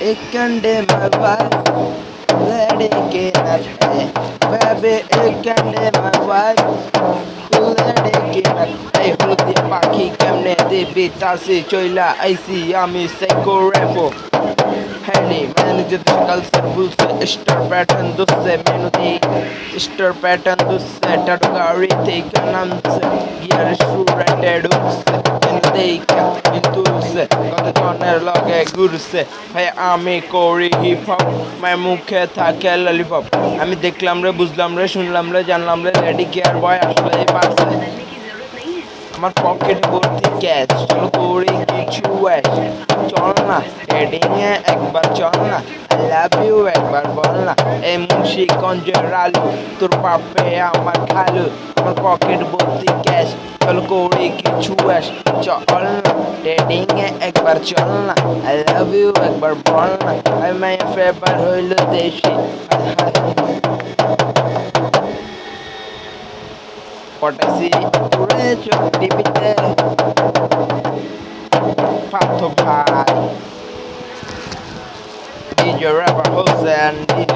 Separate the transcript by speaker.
Speaker 1: it can wife. Let it get hey. Baby, it can wife. Let it get hey. Haludia পাখি কেমনে দেবে তাসে চইলা আইসি আমি সাইকো র্যাপো হ্যানি ম্যানেজার সকাল স্যার বুলসে স্টার প্যাটার্ন দুসে মেনু দি স্টার প্যাটার্ন দুসে টাটু গাড়ি থেকে নামছে গিয়ার ঢুকছে মেনু দেখা ইন্তুলছে জনের লগে ঘুরছে ভাই আমি করি হিপ হপ মায়ের মুখে থাকে ললিপপ আমি দেখলাম রে বুঝলাম রে শুনলাম রে জানলাম রে লেডি কেয়ার বয় আসলে পারছে আমার পকেট ভর্তি ক্যাশ চলো করি কিছু চল না হেডিং এ একবার চল না। আই লাভ ইউ একবার বল না। এই মুন্সিগঞ্জের আলু তোর পাপে আমার খালু। আমার পকেট ভর্তি ক্যাশ চল করি কিছু চল না। হেডিং এ একবার চল না আই লাভ ইউ একবার বল না আই মাই ফেভার হইল দেশি পটাশি উড়ে চোখ টিভিতে ভাই DJ rapper Hosen, DJ